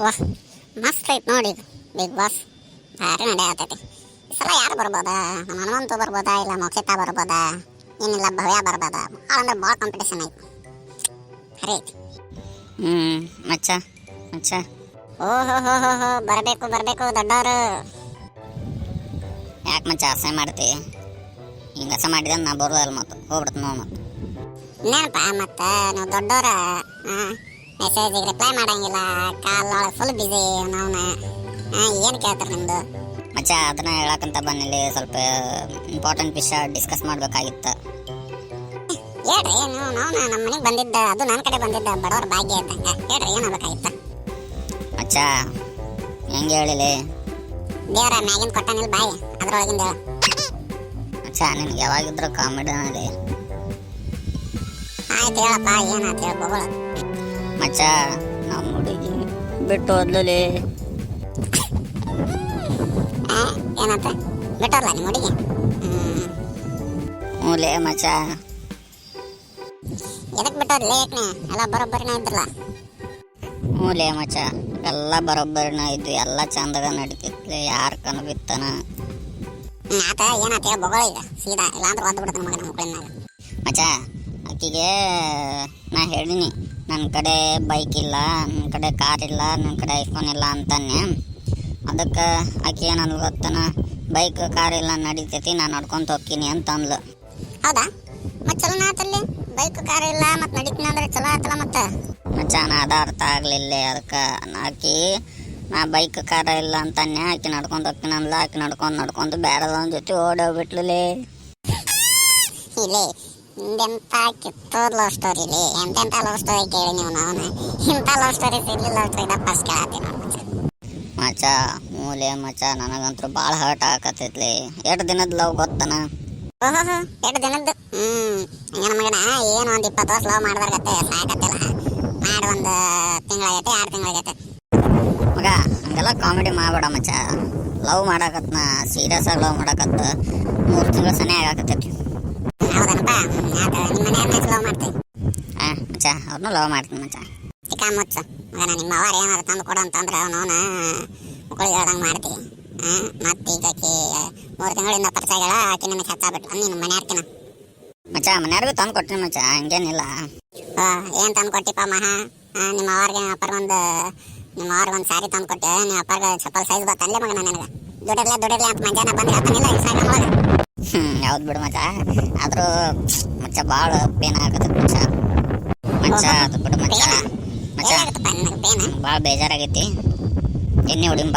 ವಾಹ್ ಮಸ್ತ್ ಐತೆ ನೋಡಿ ಬಿಗ್ ಬಾಸ್ ಭಾರಿ ನಡೆಯತೈತಿ ಈ ಸಲ ಯಾರು ಬರ್ಬೋದಾ? ನಮ್ಮ ಹನುಮಂತು ಬರ್ಬೋದಾ? ಇಲ್ಲ ಮೋಕ್ಷಿತಾ ಬರ್ಬೋದಾ? ಏನಿಲ್ಲ ಭವ್ಯ ಬರ್ಬೋದಾ? ಭಾಳ ಅಂದ್ರೆ ಭಾಳ ಕಾಂಪಿಟೇಷನ್ ಐತಿ. ಹರಿ ಐತಿ. ಹ್ಞೂ ಮಚ್ಚ ಮಚ್ಚ. ಓಹೋ ಹೋ ಹೋ ಹೋ ಬರಬೇಕು ಬರಬೇಕು ದೊಡ್ಡವರು. ಯಾಕೆ ಮಚ್ಚ ಅಸಹ್ಯ ಮಾಡ್ತಿ? ಹಿಂಗೆ ಅಸ ಮಾಡಿದ ನಾ ಬರೋದಲ್ಲ ಮತ್ತು. ಹೋಗ್ಬಿಡ್ತು ನೋವು ಮತ್ತು. ಇನ್ನೇನಪ್ಪ ಮತ್ತೆ? ನೀವು ದೊಡ್ಡವ್ರ ಮೆಸೇಜಿಗೆ ರಿಪ್ಲೈ ಮಾಡಂಗಿಲ್ಲ ಕಾಲ್ ಒಳಗೆ ಫುಲ್ ಬಿಜಿ ನಾವು ಏನು ಕೇಳ್ತಾರೆ ನಿಮ್ಮದು ಮಚ್ಚ ಅದನ್ನ ಹೇಳಕ್ಕಂತ ಬಂದಿಲ್ಲಿ ಸ್ವಲ್ಪ ಇಂಪಾರ್ಟೆಂಟ್ ವಿಷಯ ಡಿಸ್ಕಸ್ ಮಾಡಬೇಕಾಗಿತ್ತು. ಹೇಳ್ರಿ ನೀವು ನಾವು ನಮ್ಮ ಮನೆಗೆ ಬಂದಿದ್ದ ಅದು ನನ್ನ ಕಡೆ ಬಂದಿದ್ದ ಬಡವರ ಭಾಗ್ಯ ಇದ್ದಂಗೆ. ಹೇಳ್ರಿ ಏನಾಗಬೇಕಾಗಿತ್ತು ಮಚ್ಚ ಹೆಂಗೆ ಹೇಳಿಲಿ? ದೇವರ ಮ್ಯಾಗಿನ ಕೊಟ್ಟನಿಲ್ಲ ಬಾಯಿ ಅದ್ರೊಳಗಿಂದ. ಮಚ್ಚ ನಿನ್ಗೆ ಯಾವಾಗಿದ್ರು ಕಾಮಿಡಿ ಆಯ್ತು ಹೇಳಪ್ಪ ಏನಾಯ್ತು ಹೇಳ್ಬೋದು ಮಚ್ಚ ನಮ್ಮ ಹುಡುಗಿ ಬಿಟ್ಟು ಹೋದ್ಲಲಿ. ಏನಾತ? ಬಿಟ್ಟಲ್ಲ ನಿಮ್ಮ ಹುಡುಗಿ? ಮೂಲೆ ಮಚ್ಚಾ. ಮಚ್ಚ ಎದಕ್ ಬಿಟ್ಟವ್ರಿ ಲೇಟ್ನೆ ಎಲ್ಲ ಬರೋಬ್ಬರಿನ ಇದ್ರಲ್ಲ. ಮೂಲೆ ಮಚ್ಚ ಎಲ್ಲ ಬರೋಬ್ಬರಿನ ಇದ್ದು ಎಲ್ಲ ಚಂದಾಗ ನಡೀತಿತ್ಲೆ ಯಾರು ಕಣ್ಣು ಬಿತ್ತನ ಆತ ಏನಾತ ಬಗಳ ಈಗ ಸೀದಾ ಇಲ್ಲಾಂದ್ರೆ ಒದ್ದು ಬಿಡ್ತಾನೆ ಮಗನ ಮಕ್ಕಳನ್ನಾಗ ಮಚ್ಚ ಆಕಿಗೆ ನಾ ಹೇಳಿನಿ ನನ್ನ ಕಡೆ ಬೈಕ್ ಇಲ್ಲ ನನ್ನ ಕಡೆ ಕಾರ್ ಇಲ್ಲ ನನ್ನ ಕಡೆ ಐಫೋನ್ ಇಲ್ಲ ಅಂತಾನೆ. ಅದಕ್ಕೆ ಆಕೆ ಏನಂದ್ ಗೊತ್ತನ? ಬೈಕ್ ಕಾರ್ ಇಲ್ಲ ನಡೀತೈತಿ ನಾನು ನಡ್ಕೊಂತ ಹೋಗ್ತೀನಿ ಅಂತ ಅಂದ್ಲು. ಹೌದಾ? ಮತ್ತೆ ಚಲೋ ಆತಲ್ಲಿ? ಬೈಕ್ ಕಾರ್ ಇಲ್ಲ ಮತ್ತೆ ನಡೀತೀನಿ ಅಂದ್ರೆ ಚಲೋ ಆತಲ್ಲ ಮತ್ತೆ? ಮಚಾನ ಅದ ಅರ್ಥ ಆಗಲಿಲ್ಲ ಅದಕ್ಕೆ ಆಕಿ ನಾ ಬೈಕ್ ಕಾರ ಇಲ್ಲ ಅಂತಾನೆ ಆಕಿ ನಡ್ಕೊಂತ ಹೋಗ್ತೀನಿ ಅಂದ್ಲ ಆಕೆ ನಡ್ಕೊಂಡು ನಡ್ಕೊಂಡು ಬೇಡದವನ ಜೊತೆ ಓಡೋಗ್ಬಿಟ್ಲೇ ಇಲ್ಲಿ ಹಿಂದೆಂತ ಕಿತ್ತು ಲವ್ ಸ್ಟೋರಿ ಇಲ್ಲಿ. ಎಂತೆಂತ ಲವ್ ಸ್ಟೋರಿ ಕೇಳಿ ನೀವು ನಾವು ಇಂಥ ಲವ್ ಸ್ಟೋರಿ ಸಿಗ್ಲಿ ಲವ್ ಸ್ಟೋರಿ ಫಸ್ಟ್ ಕೇಳತ್ತೀನಿ ಮಚ್ಚ. ಮಚ್ಚ ಮೂಲೆ ಮಚ ನನಗಂತೂ ಭಾಳ ಹರ್ಟ್ ಆಗಕತ್ತೈತ್ಲಿ. ಎರಡು ದಿನದ ಲವ್ ಗೊತ್ತನ? ಓಹೋ ಎರಡು ದಿನದ್ದು? ಹ್ಮ್ ಹಂಗನ ಮಗನ? ಏನು ಒಂದು ಇಪ್ಪತ್ತು ವರ್ಷ ಲವ್ ಮಾಡಿದಾರ್ಗತ್ತೆ ಸಾಕತ್ತಿಲ್ಲ. ಮಾಡಿ ಒಂದು ತಿಂಗಳಾಗೈತೆ ಎರಡು ತಿಂಗಳಾಗೈತೆ ಮಗ ಹಂಗೆಲ್ಲ ಕಾಮಿಡಿ ಮಾಡಬೇಡ ಮಚ್ಚ. ಲವ್ ಮಾಡಾಕತ್ನ ಸೀರಿಯಸ್ ಆಗಿ ಲವ್ ಮಾಡಾಕತ್ತ ಮೂರು ತಿಂಗಳು ಸನೇ ಆಗಾಕತ್ತೈತಿ. ಹೌದನಪ್ಪ. ಆತ ನಿಮ್ಮ ಮನೆಯವ್ರನ್ನ ಲವ್ ಮಾಡ್ತೀವಿ ಹಾಂ ಮಚ್ಚ ಅವ್ರನ್ನೂ ಲವ್ ಮಾಡ್ತೀನಿ ಮಚ್ಚ. ಚಿಕ್ಕ ಮುಚ್ಚ. ಮಗನ ನಿಮ್ಮ ಅವ್ರ ಏನಾದ್ರು ತಂದು ಕೊಡು ಅಂತಂದ್ರೆ ಅವನವನ ಮಕ್ಕಳಿಗೆ ಹೇಳ್ದಂಗೆ ಮಾಡ್ತೀವಿ ಹಾಂ ಮತ್ತೆ ಈಗ ಆಕಿ ಮೂರು ತಿಂಗಳಿಂದ ಪರಿಚಯ ಆಗ್ಯಾಳ ಆಕಿ ನನಗೆ ನಿಮ್ಮ ನೀನು ಮನೆಯಾರ್ಕಿನ ಮಚ್ಚ ಮನೆಯವ್ರಿಗೂ ತಂದು ಕೊಡ್ತೀನಿ ಮಚ್ಚ ಹಂಗೇನಿಲ್ಲ. ಏನು ತಂದು ಕೊಟ್ಟಿಪ್ಪ ಮಹಾ? ನಿಮ್ಮ ಅವ್ರಿಗೆ ಅಪ್ಪರ್ ಒಂದು ನಿಮ್ಮ ಅವ್ರಿಗೆ ಒಂದು ಸಾರಿ ತಂದು ಕೊಟ್ಟೆ. ನಿಮ್ಮ ಅಪ್ಪರ್ಗೆ ಚಪ್ಪಲ್ ಸೈಜ್ ಬರ್ತಲ್ಲೇ ಮಗನ ನನಗೆ. ದುಡಿರ್ಲೆ ದುಡಿರ್ಲೆ ಅಂತ ಮಂಜಾನ ಬಂದು ಹೇಳ್ತಾನಿಲ್ಲ ಈ ಒಳಗೆ ಹ್ಞೂ ಯಾವ್ದು ಬಿಡು ಮಚ್ಚ. ಆದ್ರೂ ಮಚ್ಚ ಭಾಳ ಪೇನ್ ಆಗತ್ತೆ ಮಚ್ಚ. ಮಚ್ಚ ಅದು ಬಿಡು ಮಚ್ಚ. ಮಚ್ಚ ಭಾಳ ಬೇಜಾರಾಗೈತಿ. ಎಣ್ಣೆ ಹೊಡಿಂಬ